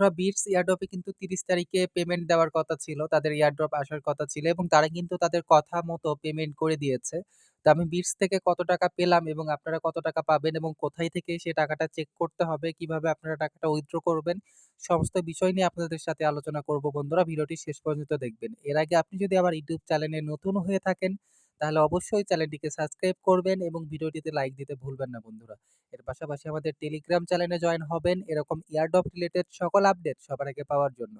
বন্ধুরা বিটস এয়ারড্রপে কিন্তু ৩০ তারিখে পেমেন্ট দেওয়ার কথা ছিল। তাদের এয়ারড্রপ আসার কথা ছিল এবং তারা কিন্তু তাদের কথা মতো পেমেন্ট করে দিয়েছে। তো আমি বিটস থেকে কত টাকা পেলাম এবং আপনারা কত টাকা পাবেন এবং কোথায় থেকে সে টাকাটা চেক করতে হবে, কীভাবে আপনারা টাকাটা উইথড্র করবেন, সমস্ত বিষয় নিয়ে আপনাদের সাথে আলোচনা করব বন্ধুরা। ভিডিওটি শেষ পর্যন্ত দেখবেন। এর আগে আপনি যদি আমার ইউটিউব চ্যানেলে নতুন হয়ে থাকেন, তাহলে অবশ্যই চ্যানেলটিকে সাবস্ক্রাইব করবেন এবং ভিডিওটিতে লাইক দিতে ভুলবেন না বন্ধুরা। এর পাশাপাশি আমাদের টেলিগ্রাম চ্যানেলে জয়েন হবেন এরকম ইয়ারডপ রিলেটেড সকল আপডেট সবার আগে পাওয়ার জন্য।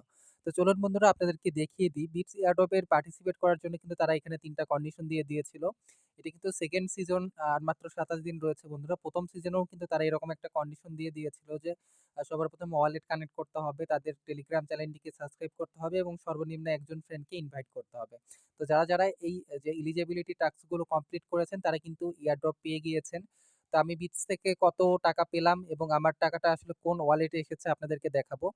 তো চলুন বন্ধুরা আপনাদেরকে দেখিয়ে দিই বিটস এয়ারড্রপের পার্টিসিপেট করার জন্য কিন্তু তারা এখানে ৩ টা কন্ডিশন দিয়ে দিয়েছিল। এটি কিন্তু সেকেন্ড সিজন আর মাত্র ২৭ দিন রয়েছে বন্ধুরা। প্রথম সিজনেও কিন্তু তারা এরকম একটা কন্ডিশন দিয়ে দিয়েছিল যে সবার প্রথমে ওয়ালেট কানেক্ট করতে হবে, তাদের টেলিগ্রাম চ্যানেলটিকে সাবস্ক্রাইব করতে হবে এবং সর্বনিম্ন একজন ফ্রেন্ডকে ইনভাইট করতে হবে। তো যারা, যারা এই যে এলিজিবিলিটি টাস্কগুলো কমপ্লিট করেছেন তারা কিন্তু এয়ারড্রপ পেয়ে গিয়েছেন। তো আমি বিটস থেকে কত টাকা পেলাম এবং আমার টাকাটা আসলে কোন ওয়ালেটে এসেছে আপনাদেরকে দেখাবো।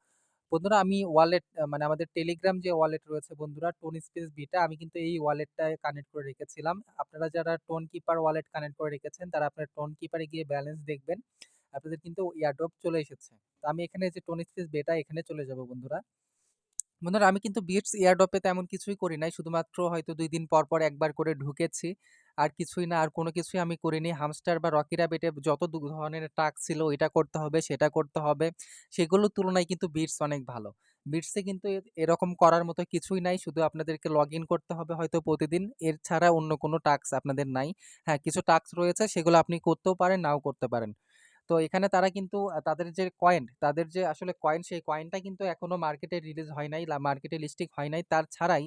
বন্ধুরা আমি ওয়ালেট মানে আমাদের টেলিগ্রাম যে ওয়ালেট রয়েছে বন্ধুরা টোন স্পেস বিটা আমি কিন্তু এই ওয়ালেটটায় কানেক্ট করে রেখেছিলাম। আপনারা যারা টোন কিপার ওয়ালেট কানেক্ট করে রেখেছেন তারা আপনার টোন কিপারে গিয়ে ব্যালেন্স দেখবেন। আপনাদের কিন্তু এয়ারড্রপ চলে এসেছে। তো আমি এখানে যে টোন স্পেস বেটা এখানে চলে যাব বন্ধুরা। বন্ধুরা আমি কিন্তু বিটস এয়ারড্রপে তেমন কিছুই করি নাই। শুধুমাত্র হয়তো ২ দিন পর, পর একবার করে ঢুকেছি। আর কিছুই না, আর কোনো কিছুই আমি করিনি। হামস্টার বা রকি র‍্যাবিটে যত দু ধরনের টাস্ক ছিল এটা করতে হবে, সেটা করতে হবে। সেগুলোর তুলনায় কিন্তু বিটস অনেক ভালো। বিটসে কিন্তু এরকম করার মতো কিছুই নাই। শুধু আপনাদেরকে লগইন করতে হবে হয়তো প্রতিদিন। এর ছাড়া অন্য কোনো টাস্ক আপনাদের নাই। হ্যাঁ, কিছু টাস্ক রয়েছে সেগুলো আপনি করতেও পারেন, নাও করতে পারেন। তো এখানে তারা কিন্তু তাদের যে কয়েন, তাদের যে আসলে কয়েন সেই কয়েনটা কিন্তু এখনও মার্কেটে রিলিজ হয় নাই, মার্কেটে লিস্টিং হয় নাই। তার ছাড়াই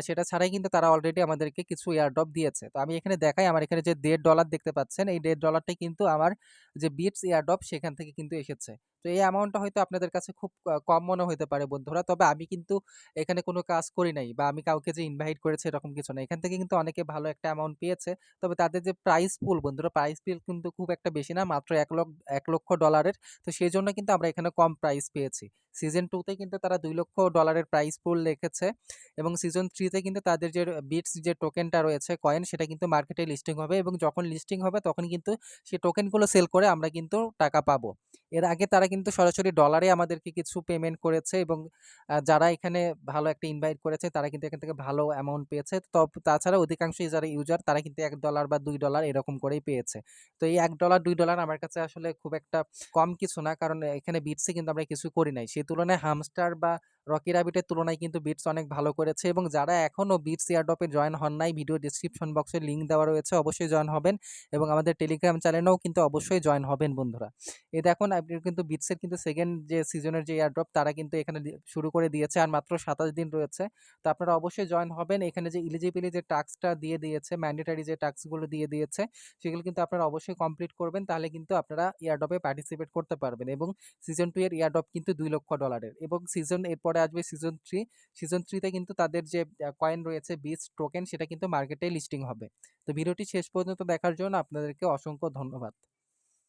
সেটা ছাড়াই কিন্তু তারা অলরেডি আমাদেরকে কিছু এয়ারড্রপ দিয়েছে। তো আমি এখানে দেখাই আমার এখানে যে $1.5 দেখতে পাচ্ছেন, এই $1.5 টাই কিন্তু আমার যে বিটস এয়ারড্রপ সেখান থেকে কিন্তু এসেছে। তো এই অ্যামাউন্টটা হয়তো আপনাদের কাছে খুব কম মনে হতে পারে বন্ধুরা। তবে আমি কিন্তু এখানে কোনো কাজ করি নাই বা আমি কাউকে যে ইনভাইট করেছি এরকম কিছু না। এখান থেকে কিন্তু অনেকে ভালো একটা অ্যামাউন্ট পেয়েছে। তবে তাদের যে প্রাইস পুল বন্ধুরা, প্রাইস পুল কিন্তু খুব একটা বেশি না। মাত্র এক লক $১,০০,০০০ তো সেই জন্য কিন্তু আমরা এখানে কম প্রাইস পেয়েছি। সিজন টুতে কিন্তু তারা দুই লক্ষ ডলারের প্রাইস পুল রেখেছে এবং সিজন থ্রিতে কিন্তু তাদের যে বিটস যে টোকেনটা রয়েছে কয়েন সেটা কিন্তু মার্কেটে লিস্টিং হবে এবং যখন লিস্টিং হবে, তখন কিন্তু সেই টোকেনগুলো সেল করে আমরা কিন্তু টাকা পাবো। এর আগে তারা কিন্তু সরাসরি ডলারে আমাদেরকে কিছু পেমেন্ট করেছে এবং যারা এখানে ভালো একটা ইনভাইট করেছে তারা কিন্তু এখান থেকে ভালো অ্যামাউন্ট পেয়েছে। তব তাছাড়া অধিকাংশই যারা ইউজার তারা কিন্তু এক ডলার বা দুই ডলার এরকম করেই পেয়েছে। তো এই $১, $২ আমার কাছে আসলে খুব একটা কম কিছু না। কারণ এখানে বিটসে কিন্তু আমরা কিছু করি নাই। সেই তুলনায় হামস্টার বা রকি রাবিটের তুলনায় কিন্তু বিটস অনেক ভালো করেছে এবং যারা এখনও বিটস এয়ারড্রপে জয়েন হন নাই ভিডিও ডিসক্রিপশন বক্সে লিংক দেওয়া রয়েছে অবশ্যই জয়েন হবেন এবং আমাদের টেলিগ্রাম চ্যানেলেও কিন্তু অবশ্যই জয়েন হবেন বন্ধুরা। এ দেখুন আপনি কিন্তু বিটসের কিন্তু সেকেন্ড যে সিজনের যে এয়ারড্রপ তারা কিন্তু এখানে শুরু করে দিয়েছে আর মাত্র ২৭ দিন রয়েছে। তো আপনারা অবশ্যই জয়েন হবেন। এখানে যে এলিজিবিলি যে টাস্কটা দিয়ে দিয়েছে, ম্যান্ডেটরি যে টাস্কগুলো দিয়ে দিয়েছে সেগুলো কিন্তু আপনারা অবশ্যই কমপ্লিট করবেন। তাহলে কিন্তু আপনারা এয়ারড্রপে পার্টিসিপেট করতে পারবেন এবং সিজন টু এর এয়ারড্রপ কিন্তু দুই লক্ষ ডলারের এবং সিজন এরপরে আসবে সিজন থ্রি সিজন 3 তে কিন্তু তাদের যে কয়েন রয়েছে বিচ টোকেন সেটা কিন্তু মার্কেটে লিস্টিং হবে। তো ভিডিওটি শেষ পর্যন্ত দেখার জন্য আপনাদেরকে অসংখ্য ধন্যবাদ।